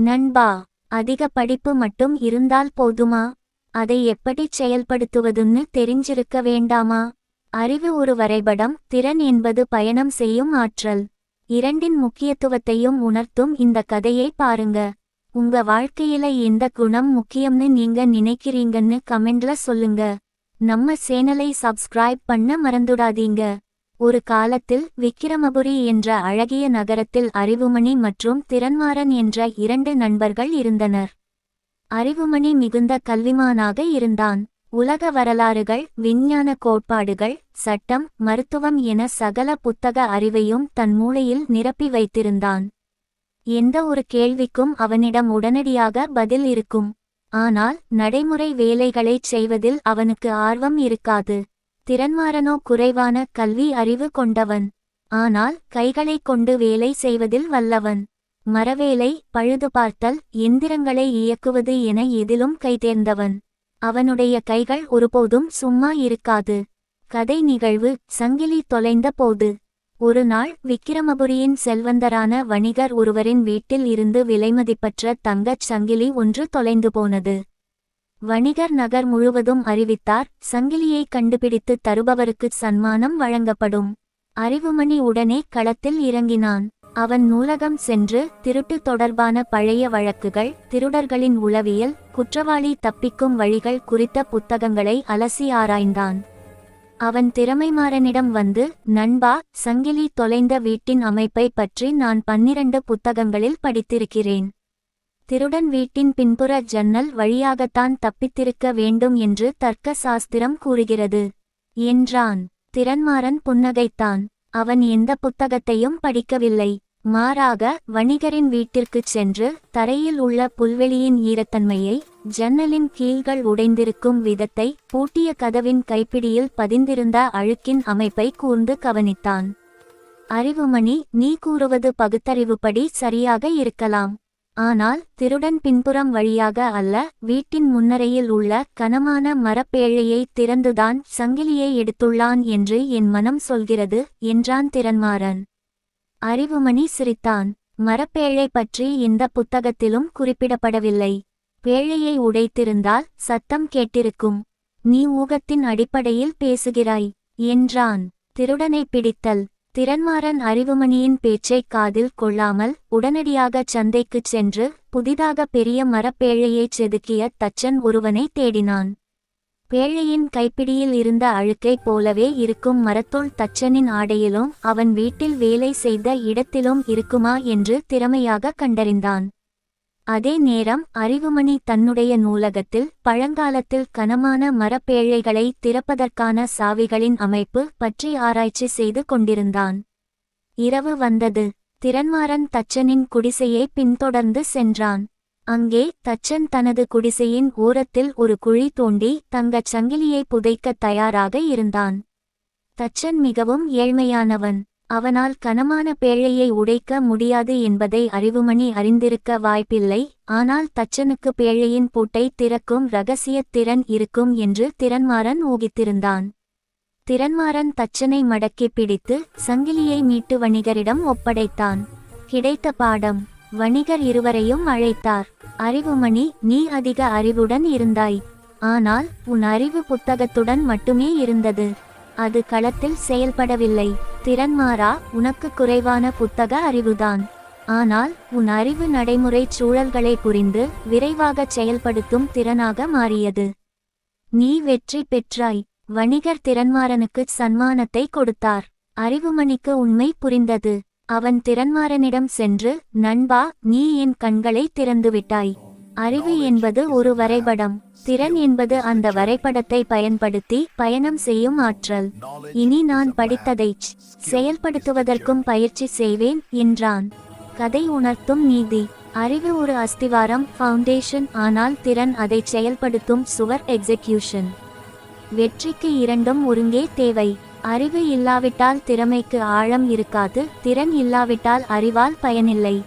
நண்பா அதிக படிப்பு மட்டும் இருந்தால் போதுமா? அதை எப்படி செயல்படுத்துவதுன்னு தெரிஞ்சிருக்க வேண்டாமா? அறிவு ஒரு வரைபடம் திறன் என்பது பயணம் செய்யும் ஆற்றல். இரண்டின் முக்கியத்துவத்தையும் உணர்த்தும் இந்த கதையை பாருங்க. உங்க வாழ்க்கையில இந்த குணம் முக்கியம்னு நீங்க நினைக்கிறீங்கன்னு கமெண்ட்ல சொல்லுங்க. நம்ம சேனலை சப்ஸ்கிரைப் பண்ண மறந்துடாதீங்க. ஒரு காலத்தில் விக்கிரமபுரி என்ற அழகிய நகரத்தில் அறிவுமணி மற்றும் திறன்மாறன் என்ற இரண்டு நண்பர்கள் இருந்தனர். அறிவுமணி மிகுந்த கல்விமானாக இருந்தான். உலக வரலாறுகள் விஞ்ஞான கோட்பாடுகள் சட்டம் மருத்துவம் என சகல புத்தக அறிவையும் தன் மூளையில் நிரப்பி வைத்திருந்தான். எந்த ஒரு கேள்விக்கும் அவனிடம் உடனடியாக பதில் இருக்கும். ஆனால் நடைமுறை வேலைகளைச் செய்வதில் அவனுக்கு ஆர்வம் இருக்காது. திறன்மாறனோ குறைவான கல்வி அறிவு கொண்டவன். ஆனால் கைகளைக் கொண்டு வேலை செய்வதில் வல்லவன். மரவேலை பழுது பார்த்தல் எந்திரங்களை இயக்குவது என எதிலும் கைதேர்ந்தவன் அவனுடைய கைகள் ஒருபோதும் சும்மா இருக்காது. கதை நிகழ்வு சங்கிலி தொலைந்த போது. ஒரு நாள் விக்கிரமபுரியின் செல்வந்தரான வணிகர் ஒருவரின் வீட்டில் இருந்து விலைமதிப்பற்ற தங்கச் சங்கிலி ஒன்று தொலைந்து போனது. வணிகர் நகர் முழுவதும் அறிவித்தார் சங்கிலியை கண்டுபிடித்து தருபவருக்கு சன்மானம் வழங்கப்படும். அறிவுமணி உடனே களத்தில் இறங்கினான். அவன் நூலகம் சென்று திருட்டு தொடர்பான பழைய வழக்குகள் திருடர்களின் உளவியல் குற்றவாளி தப்பிக்கும் வழிகள் குறித்த புத்தகங்களை அலசி ஆராய்ந்தான். அவன் திறமைமாறனிடம் வந்து நண்பா சங்கிலி தொலைந்த வீட்டின் அமைப்பை பற்றி நான் பன்னிரண்டு புத்தகங்களில் படித்திருக்கிறேன். திருடன் வீட்டின் பின்புற ஜன்னல் வழியாகத்தான் தப்பித்திருக்க வேண்டும் என்று தர்க்க சாஸ்திரம் கூறுகிறது. என்றான். திறன்மாறன் புன்னகைத்தான். அவன் எந்த புத்தகத்தையும் படிக்கவில்லை. மாறாக வணிகரின் வீட்டிற்குச் சென்று தரையில் உள்ள புல்வெளியின் ஈரத்தன்மையை ஜன்னலின் கீழ்கள் உடைந்திருக்கும் விதத்தை பூட்டிய கதவின் கைப்பிடியில் பதிந்திருந்த அழுக்கின் அமைப்பை கூர்ந்து கவனித்தான். அறிவுமணி நீ கூறுவது பகுத்தறிவுப்படி சரியாக இருக்கலாம். ஆனால் திருடன் பின்புறம் வழியாக அல்ல வீட்டின் முன்னரையில் உள்ள கனமான மரப்பேழையை திறந்துதான் சங்கிலியை எடுத்துள்ளான் என்று என் மனம் சொல்கிறது என்றான் திறன்மாறன். அறிவுமணி சிரித்தான். மரப்பேழை பற்றி இந்த புத்தகத்திலும் குறிப்பிடப்படவில்லை. பேழையை உடைத்திருந்தால் சத்தம் கேட்டிருக்கும். நீ ஊகத்தின் அடிப்படையில் பேசுகிறாய் என்றான். திருடனை பிடித்தல். திறன்மாறன் அறிவுமணியின் பேச்சைக் காதில் கொள்ளாமல் உடனடியாகச் சந்தைக்குச் சென்று புதிதாக பெரிய மரப்பேழையைச் செதுக்கிய தச்சன் ஒருவனை தேடினான். பேழையின் கைப்பிடியில் இருந்த அழுக்கைப் போலவே இருக்கும் மரத்தோல் தச்சனின் ஆடையிலும் அவன் வீட்டில் வேலை செய்த இடத்திலும் இருக்குமா என்று திறமையாக கண்டறிந்தான். அதே நேரம் அறிவுமணி தன்னுடைய நூலகத்தில் பழங்காலத்தில் கனமான மரப்பேழைகளை திறப்பதற்கான சாவிகளின் அமைப்பு பற்றி ஆராய்ச்சி செய்து கொண்டிருந்தான். இரவு வந்தது. திறன்மாறன் தச்சனின் குடிசையை பின்தொடர்ந்து சென்றான். அங்கே தச்சன் தனது குடிசையின் ஓரத்தில் ஒரு குழி தோண்டி தங்கச் சங்கிலியை புதைக்கத் தயாராக இருந்தான். தச்சன் மிகவும் ஏழ்மையானவன். அவனால் கனமான பேழையை உடைக்க முடியாது என்பதை அறிவுமணி அறிந்திருக்க வாய்ப்பில்லை ஆனால் தச்சனுக்கு பேழையின் பூட்டை திறக்கும் இரகசியத் திறன் இருக்கும் என்று திறன்மாறன் ஊகித்திருந்தான். திறன்மாறன் தச்சனை மடக்கி பிடித்து சங்கிலியை மீட்டு வணிகரிடம் ஒப்படைத்தான். கிடைத்த பாடம் வணிகர் இருவரையும் அழைத்தார். அறிவுமணி நீ அதிக அறிவுடன் இருந்தாய். ஆனால் உன் அறிவு புத்தகத்துடன் மட்டுமே இருந்தது. அது களத்தில் செயல்படவில்லை. திறன்மாறா உனக்கு குறைவான புத்தக அறிவுதான். ஆனால் உன் அறிவு நடைமுறை சூழல்களை புரிந்து விரைவாகச் செயல்படுத்தும் திறனாக மாறியது. நீ வெற்றி பெற்றாய். வணிகர் திறன்மாறனுக்கு சன்மானத்தை கொடுத்தார். அறிவுமணிக்கு உண்மை புரிந்தது. அவன் திறன்மாறனிடம் சென்று நண்பா நீ என் கண்களை திறந்துவிட்டாய். அறிவு என்பது ஒரு வரைபடம் திறன் என்பது அந்த வரைபடத்தை பயன்படுத்தி பயணம் செய்யும் ஆற்றல். இனி நான் படித்ததைச் செயல்படுத்துவதற்கும் பயிற்சி செய்வேன் என்றான். கதை உணர்த்தும் நீதி. அறிவு ஒரு அஸ்திவாரம் ஃபவுண்டேஷன் ஆனால் திறன் அதைச் செயல்படுத்தும் சுவர் எக்ஸிக்யூஷன் வெற்றிக்கு இரண்டும் ஒருங்கே தேவை. அறிவு இல்லாவிட்டால் திறமைக்கு ஆழம் இருக்காது திறன் இல்லாவிட்டால் அறிவால் பயனில்லை.